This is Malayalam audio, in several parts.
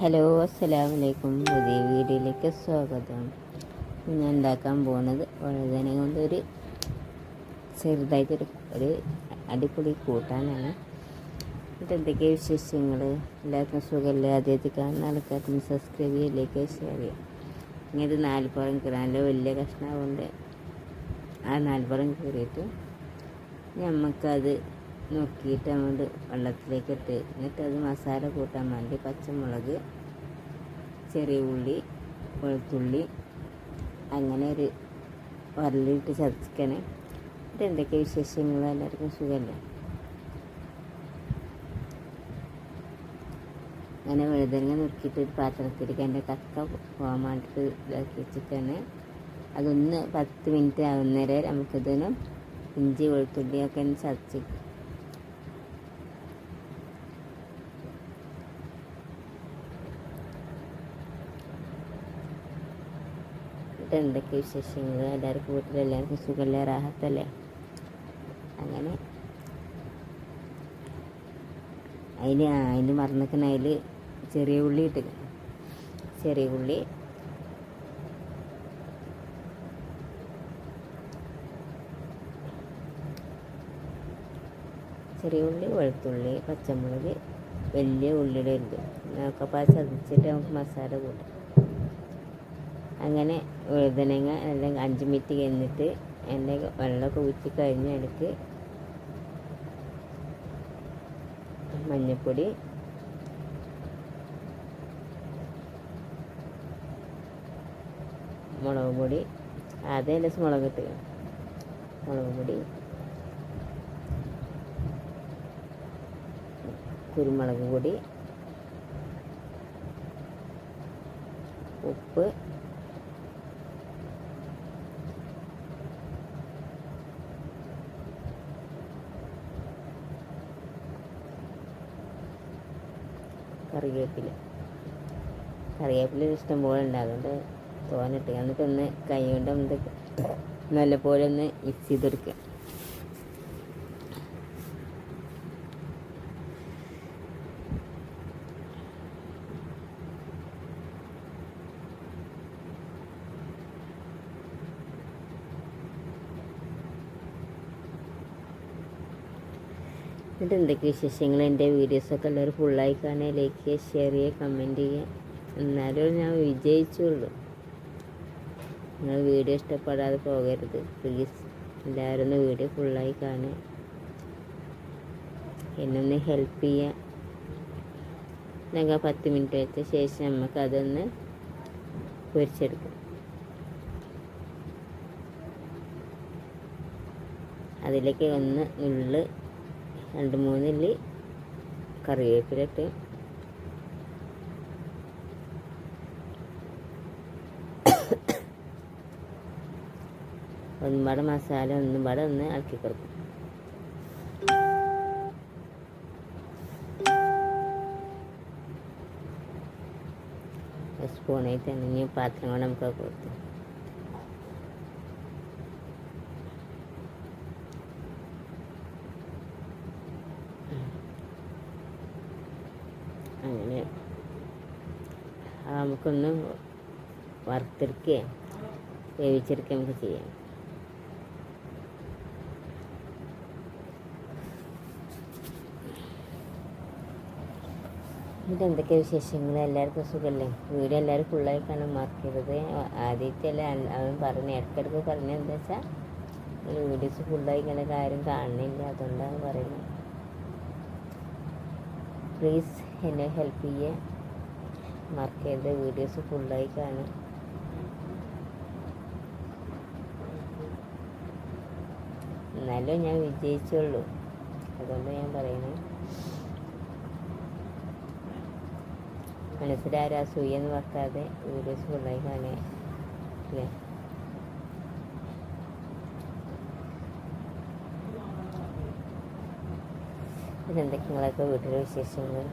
ഹലോ അസ്സലാമു വലൈക്കും പുതിയ വീഡിയോയിലേക്ക് സ്വാഗതം. ഞാൻ ഉണ്ടാക്കാൻ പോകുന്നത് വഴുതന കൊണ്ടൊരു ചെറുതായിട്ടൊരു ഒരു അടിപൊളി കൂട്ടാനാണ്. ഇത് എന്തൊക്കെയാണ് വിശേഷങ്ങൾ എല്ലാവർക്കും സുഖമല്ലേ? ആദ്യത്തെ കാണുന്ന ആൾക്കാർക്കും സബ്സ്ക്രൈബ് ചെയ്യലേക്ക് ഷെയർ ചെയ്യാം ഇങ്ങനെ നാൽപ്പുറം കീറാൻ നല്ല വലിയ കഷ്ണമുണ്ട് ആ നാൽപ്പുറം കീറിയിട്ട് നമുക്കത് നോക്കിയിട്ട് അങ്ങോട്ട് വെള്ളത്തിലേക്ക് ഇട്ട് എന്നിട്ട് അത് മസാല കൂട്ടാൻ വേണ്ടി പച്ചമുളക് ചെറിയ ഉള്ളി വെളുത്തുള്ളി അങ്ങനെ ഒരു വരലിട്ട് ചതച്ചിക്കണേ എന്നിട്ട് എന്തൊക്കെ വിശേഷങ്ങൾ? എല്ലാവർക്കും സുഖമല്ലേ? അങ്ങനെ വഴുതനങ്ങ നുറുക്കിയിട്ട് ഒരു പാത്രത്തിലേക്ക് എന്റെ കക്ക പോകാൻ വേണ്ടിയിട്ട് ഇതാക്കി വെച്ചിട്ടാണ് അതൊന്ന് പത്ത് മിനിറ്റ് ആവുന്നേരം നമുക്കിതിന് ഇഞ്ചി വെളുത്തുള്ളിയൊക്കെ ഒന്ന് ചതച്ച് എന്നിട്ട് എന്തൊക്കെ വിശേഷങ്ങൾ എല്ലാവർക്കും വീട്ടിലെല്ലാവർക്കും സുഖമല്ലേ റാഹത്തല്ലേ? അങ്ങനെ. അതിന് അതിന് മറന്നിക്കണ അതിൽ ചെറിയ ഉള്ളി ഇട്ട്. ചെറിയ ഉള്ളി. ചെറിയ ഉള്ളി വെളുത്തുള്ളി പച്ചമുളക് വലിയ ഉള്ളിയുടെ ഉണ്ട് ഒക്കെ അപ്പം ചതച്ചിട്ട് നമുക്ക് മസാല കൂട്ടാം. അങ്ങനെ വഴുതനങ്ങ എല്ലാം അഞ്ച് മിനിറ്റ് കഴിഞ്ഞിട്ട് എന്റെ വെള്ളമൊക്കെ ഊറ്റി കഴിഞ്ഞ ഇടയ്ക്ക് മഞ്ഞൾപ്പൊടി മുളക് പൊടി ആദ്യം എന്റെ മുളക് ഇട്ട് മുളക് പൊടി കുരുമുളക് പൊടി ഉപ്പ് കറിവേപ്പില. കറിവേപ്പില ഇഷ്ടം പോലെ ഉണ്ടാകുന്നുണ്ട് തോനിട്ട് തോന്നിട്ട് എന്നിട്ട് ഒന്ന് കൈ കൊണ്ട് ഒന്ന് നല്ലപോലെ ഒന്ന് മിക്സ് ചെയ്തെടുക്കുക. എന്നിട്ട് എന്തൊക്കെ വിശേഷങ്ങൾ എന്റെ വീഡിയോസൊക്കെ എല്ലാവരും ഫുള്ളായി കാണുക ലൈക്ക് ചെയ്യുക ഷെയർ ചെയ്യുക കമന്റ് ചെയ്യുക. എന്നാലും ഞാൻ വിജയിച്ചുള്ളൂ. നിങ്ങൾ വീഡിയോ ഇഷ്ടപ്പെടാതെ പോകരുത്. പ്ലീസ് എല്ലാവരും ഒന്ന് വീഡിയോ ഫുള്ളായി കാണുക. എന്നൊന്ന് ഹെൽപ്പ് ചെയ്യുക. ഞങ്ങൾ പത്ത് മിനിറ്റ് വെച്ച ശേഷം നമുക്ക് അതൊന്ന് പൊരിച്ചെടുക്കാം. അതിലേക്ക് ഒന്ന് നുള്ള് രണ്ട് മൂന്നില്ലി കറിവേപ്പിലിട്ട് ഒന്നുപാട് മസാല ഒന്നുപാട് ഒന്ന് ഇളക്കി കൊടുക്കും. സ്പൂണായിട്ട് അല്ലെങ്കിൽ പാത്രം കൊണ്ട് നമുക്ക് കൊടുത്തു അങ്ങനെ അത് നമുക്കൊന്ന് വറുത്തെടുക്കുകയും വേവിച്ചെടുക്കുകയും നമുക്ക് ചെയ്യാം. ഇത് എന്തൊക്കെ വിശേഷങ്ങൾ? എല്ലാവർക്കും സുഖമല്ലേ വീഡിയോ എല്ലാവരും ഫുള്ളായി കാണാൻ മാർക്ക് ചെയ്തത്. ആദ്യത്തെയല്ല അവൻ പറഞ്ഞു ഇടയ്ക്കിടയ്ക്ക് പറഞ്ഞ എന്താ വെച്ചാൽ വീഡിയോസ് ഫുള്ളായി ഇങ്ങനെ കാര്യം കാണുന്നില്ല. അതുകൊണ്ടാണ് പറയുന്നത്. പ്ലീസ് എന്നെ ഹെൽപ്പ് ചെയ്യുക മാർക്ക് വീഡിയോസ് ഫുള്ളായി കാണും. എന്നാലും ഞാൻ വിജയിച്ചുള്ളൂ. അതുകൊണ്ട് ഞാൻ പറയുന്നത് മനസ്സിലാരാ സൂയെന്ന് വെക്കാതെ വീഡിയോസ് ഫുള്ളായി കാണേ അല്ലേ? നിങ്ങളൊക്കെ വീട്ടിലെ വിശേഷങ്ങൾ?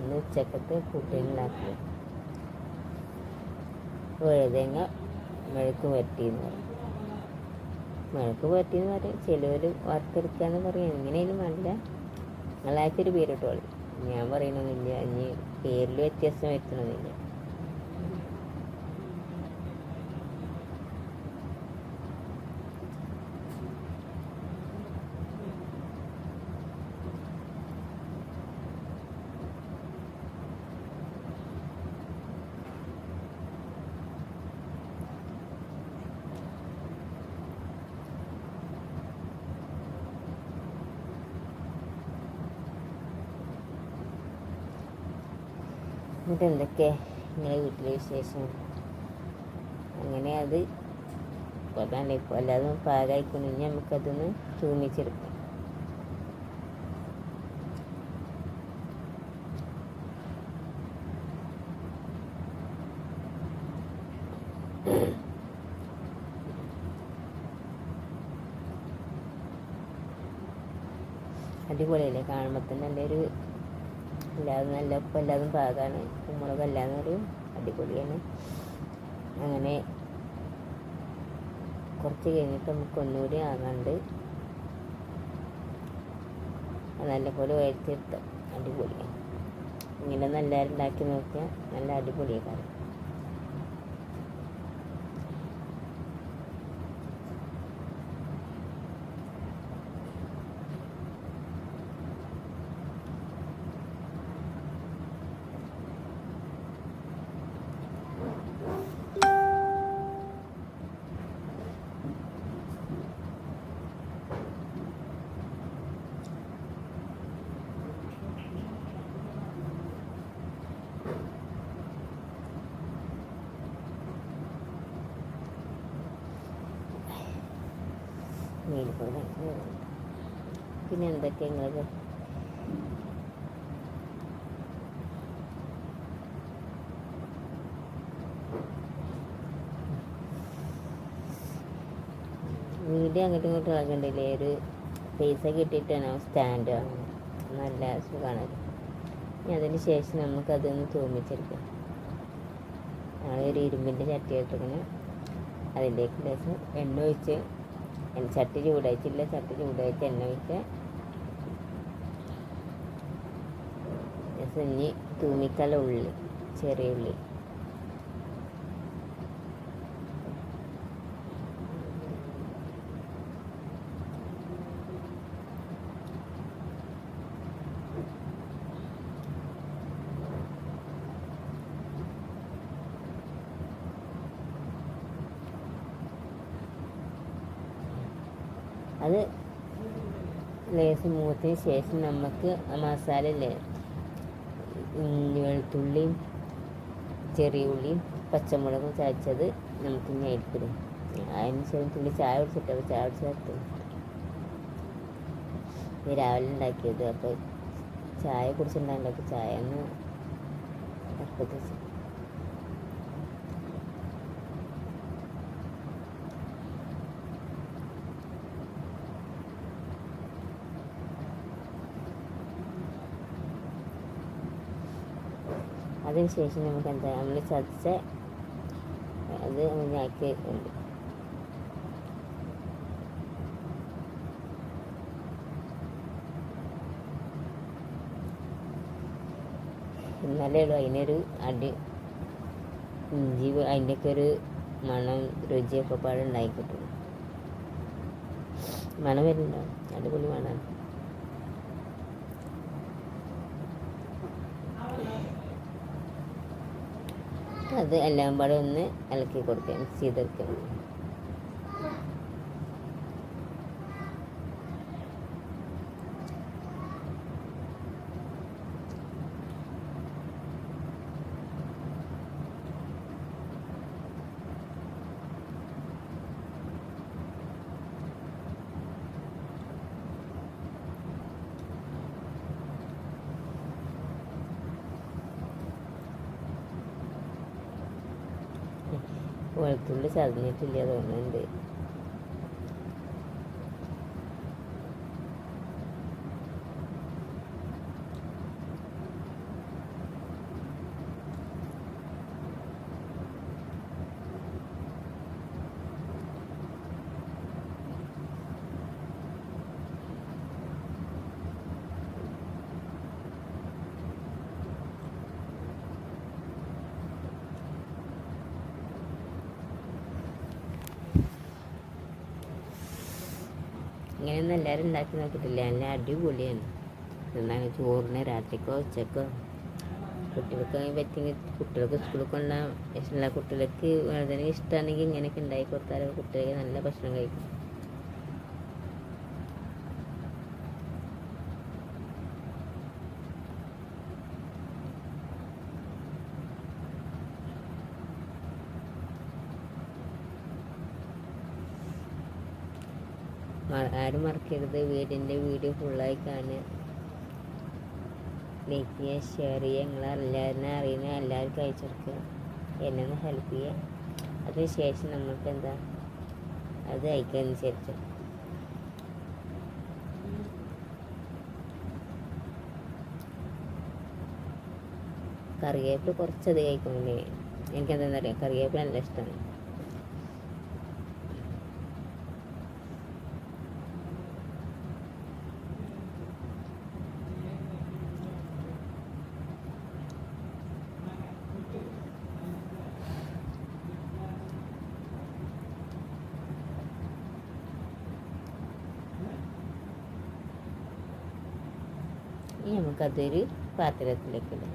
ഇന്ന് ഉച്ചക്കത്ത് കൂട്ടുണ്ടാക്കി വഴുതങ്ങ മെഴുക്ക് പറ്റിയെന്ന് മെഴുക്ക് പറ്റിയെന്ന് പറയും. ചിലവർ വറുത്തെടുക്കാന്ന് പറയും. എങ്ങനെയും നല്ല നിങ്ങളാക്കൊരു പേരിട്ടോളി. ഞാൻ പറയണമെന്നില്ല ഇനി പേരിൽ വ്യത്യാസം വരുത്തണമെന്നില്ല എന്നിട്ട് എന്തൊക്കെ നിങ്ങളെ വീട്ടിലെ വിശേഷം? അങ്ങനെ അത് കൊല്ലാണ്ട് ഇപ്പോൾ അല്ലാതെ പാകായിക്കൊണ്ടെങ്കിൽ നമുക്കതൊന്ന് തൂമിച്ചെടുക്കാം അടിപൊളിയല്ലേ? കാണുമ്പോൾ തന്നെ നല്ലൊരു എല്ലാതും നല്ല ഉപ്പ് എല്ലാതും പാകമാണ് കുമ്മുളക് എല്ലാന്ന് പറയും. അടിപൊളിയാണ്. അങ്ങനെ കുറച്ച് കഴിഞ്ഞിട്ട് നമുക്ക് ഒന്നുകൂടി ആകാണ്ട് നല്ലപോലെ വഴറ്റിയെടുത്താം അടിപൊളിയാണ്. ഇങ്ങനെ നല്ല ഉണ്ടാക്കി നോക്കിയാൽ നല്ല അടിപൊളിയാണ്. മേലിക്കൂടെ പിന്നെ എന്തൊക്കെ നിങ്ങൾക്ക് വീഡിയോ അങ്ങോട്ടും ഇങ്ങോട്ടും ഇളകണ്ടില്ലേ ഒരു പൈസ കിട്ടിയിട്ടാണ് സ്റ്റാൻഡ് നല്ല സുഖമാണ് ഇനി അതിന് ശേഷം നമുക്കതൊന്ന് തൂമിച്ചെടുക്കാം. ഞങ്ങളൊരു ഇരുമ്പിന്റെ ചട്ടി ഇട്ടിങ്ങനെ അതിലേക്ക് ലേശം എണ്ണ ഒഴിച്ച് ചട്ടി ചൂടായിട്ടില്ല ചട്ടി ചൂടായിട്ട് എണ്ണ ഒഴിച്ച് ഇനി തൂമിക്കല ഉള്ളി ചെറിയ ഉള്ളി. അത് ലേസ് മൂത്തിന് ശേഷം നമുക്ക് മസാല വെളുത്തുള്ളിയും ചെറിയ ഉള്ളിയും പച്ചമുളകും ചതച്ചത് നമുക്ക് ഇനി അയൽപ്പിടും അതിന് ശേഷം തുള്ളി ചായ കുടിച്ചിട്ട് ചായ കുടിച്ചിട്ട് ഇത് രാവിലെ ഉണ്ടാക്കിയത്. അപ്പോൾ ചായ കുടിച്ചിട്ടുണ്ടാകുമ്പോൾ ചായ ഒന്ന് അടുപ്പത്ത് വെച്ചു അതിന് ശേഷം നമുക്ക് എന്താ നമ്മൾ ചതച്ച അത് ഞാക്കി ഉണ്ട് എന്നാലേ ഉള്ളൂ. അതിനൊരു അടി ഇഞ്ചി അതിന്റെയൊക്കെ ഒരു മണം രുചിയൊക്കെ പാടെ ഉണ്ടായി കിട്ടും. മണം വരുന്നുണ്ടോ? അടിപൊളി മണമാണ് അത് എല്ലാം പാടെ ഒന്ന് ഇളക്കി കൊടുക്കുക മിക്സ് ചെയ്തെടുക്കണം വെളുത്തുള്ളി ചതഞ്ഞിട്ടില്ല തോന്നുന്നുണ്ട്. ഒന്ന് എല്ലാവരും ഉണ്ടാക്കി നോക്കിയിട്ടില്ല. നല്ല അടിപൊളിയാണ്. എന്നാൽ ചോറിന് രാത്രിക്കോ ഉച്ചക്കോ കുട്ടികൾക്ക് പറ്റിയെങ്കിൽ കുട്ടികൾക്ക് സ്കൂളിൽ കൊണ്ടാൻ ഇഷ്ടമുള്ള കുട്ടികൾക്ക് വളരെ ഇഷ്ടമാണെങ്കിൽ ഇങ്ങനെയൊക്കെ ഉണ്ടാക്കി കൊടുത്താൽ കുട്ടികൾക്ക് നല്ല ഭക്ഷണം കഴിക്കും. ആരും മറക്കരുത്. വീടിന്റെ വീഡിയോ ഫുള്ളായി കാണുക. ലൈക്ക് ചെയ്യുക ഷെയർ ചെയ്യുക. നിങ്ങളെല്ലാവരും അറിയുന്ന എല്ലാവർക്കും അയച്ചു കൊടുക്കുക എന്നെ ഒന്ന് ഹെൽപ്പ് ചെയ്യുക. അതിനുശേഷം നമുക്ക് എന്താ? അത് അയക്കാനുസരിച്ച് കറിവേപ്പില കുറച്ചധികം കഴിക്കുന്നില്ലേ എനിക്കെന്താണെന്ന് അറിയാം? കറിവേപ്പില നല്ല ഇഷ്ടമാണ്. നമുക്കതൊരു പാത്രത്തിലേക്ക് ഇടാം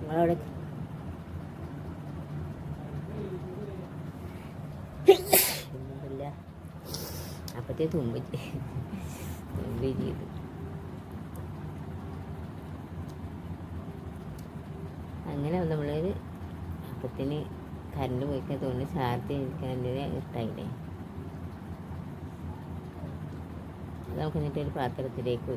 നിങ്ങളവിടെ അപ്പത്തേ തുമ്പി തുമ്പി ചെയ്തു അങ്ങനെ നമ്മളൊരു അപ്പത്തിന് കറണ്ട് പോയിക്കാൻ തോന്നി ചാർജ് കറണ്ടിന് ഇട്ടായില്ലേ നമുക്ക് എന്നിട്ടൊരു പാത്രത്തിലേക്ക് പാത്രത്തിലേക്ക്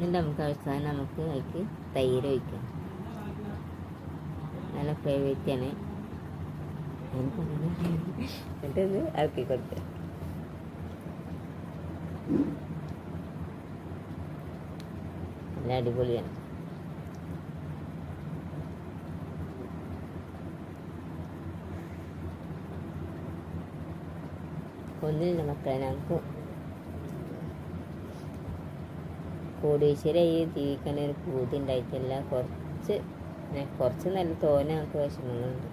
എന്നിട്ട് നമുക്ക് അവസാനം നമുക്ക് അതിക്ക് തൈര് ഒഴിക്കാം. നല്ല ഫേവറേറ്റ് ആണ്. എന്നിട്ടൊന്ന് ഇറക്കി കൊടുത്ത് നല്ല അടിപൊളിയാണ്. ഒന്നുമില്ല മക്കളെ നമുക്ക് കോടീശ്വരായി ജീവിക്കാൻ ഒരു ബൂതി ഉണ്ടായിട്ടില്ല. കുറച്ച് കുറച്ച് നല്ല തോനെ ഞങ്ങൾക്ക് വിഷമങ്ങളുണ്ട്.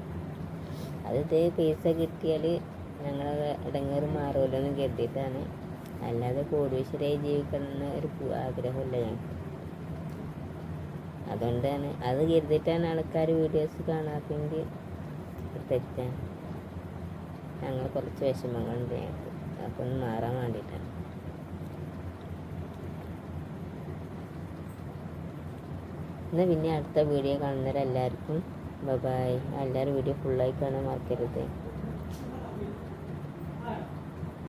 അത് ഇതേ പൈസ കിട്ടിയാൽ ഞങ്ങൾ ഇടങ്ങേറ് മാറുമല്ലോ എന്ന് കരുതിയിട്ടാണ്. അല്ലാതെ കോടീശ്വരായി ജീവിക്കണം എന്ന ഒരു ആഗ്രഹമില്ല ഞങ്ങൾക്ക്. അതുകൊണ്ടാണ് അത് കരുതിയിട്ടാണ് ആൾക്കാർ വീഡിയോസ് കാണാത്തെങ്കിൽ തെറ്റാണ്. ഞങ്ങൾ കുറച്ച് വിഷമങ്ങളുണ്ട് ഞങ്ങൾക്ക്. അപ്പം ഒന്ന് മാറാൻ വേണ്ടിയിട്ടാണ്. എന്നാൽ പിന്നെ അടുത്ത വീഡിയോ കാണുന്നവരെല്ലാവർക്കും ബൈ എല്ലാവരും വീഡിയോ ഫുള്ളായി കാണാൻ മറക്കരുത്.